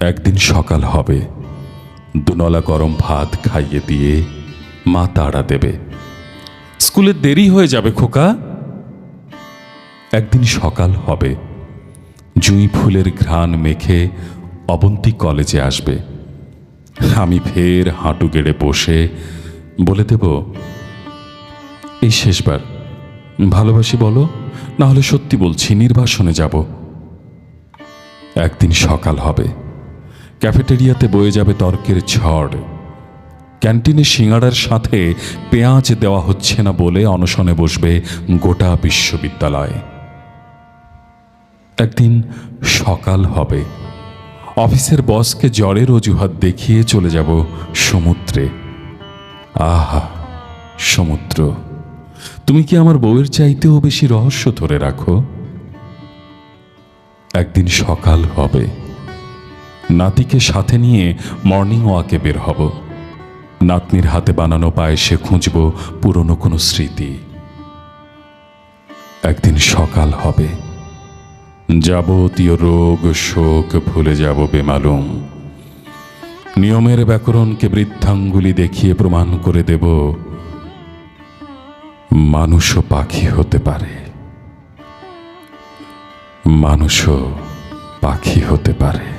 একদিন সকাল হবে। দুনলা গরম ভাত খাইয়ে দিয়ে মা তাড়া দেবে। স্কুলে দেরি হয়ে যাবে খোকা। একদিন সকাল হবে। জুঁই ফুলের ঘ্রাণ মেখে অবন্তী কলেজে আসবে। আমি ফের হাঁটু গেড়ে বসে বলে দেব, এই শেষবার, ভালোবাসি বলো না হলে সত্যি বলছি, নির্বাসনে যাব। একদিন সকাল হবে। ক্যাফেটেরিয়াতে বয়ে যাবে তর্কের ঝড়। ক্যান্টিনে সিঙ্গাড়ার সাথে পেঁয়াজ দেওয়া হচ্ছে না বলে অনশনে বসবে গোটা বিশ্ববিদ্যালয়। একদিন সকাল হবে। অফিসের বসকে জ্বরের অজুহাত দেখিয়ে চলে যাব সমুদ্রে। আহা, সমুদ্র। তুমি কি আমার বউয়ের চাইতেও বেশি রহস্য ধরে রাখো? একদিন সকাল হবে। নাতিকে সাথে নিয়ে মর্নিং ওয়াকে বের হব। নাতনির হাতে বানানো পায়েসে খুঁজব পুরনো কোনো স্মৃতি। একদিন সকাল হবে। যাবতীয় রোগ, শোক ভুলে যাব বেমালুম। নিয়মের ব্যাকরণকে বৃদ্ধাঙ্গুলি দেখিয়ে প্রমাণ করে দেব, মানুষও পাখি হতে পারে। মানুষও পাখি হতে পারে।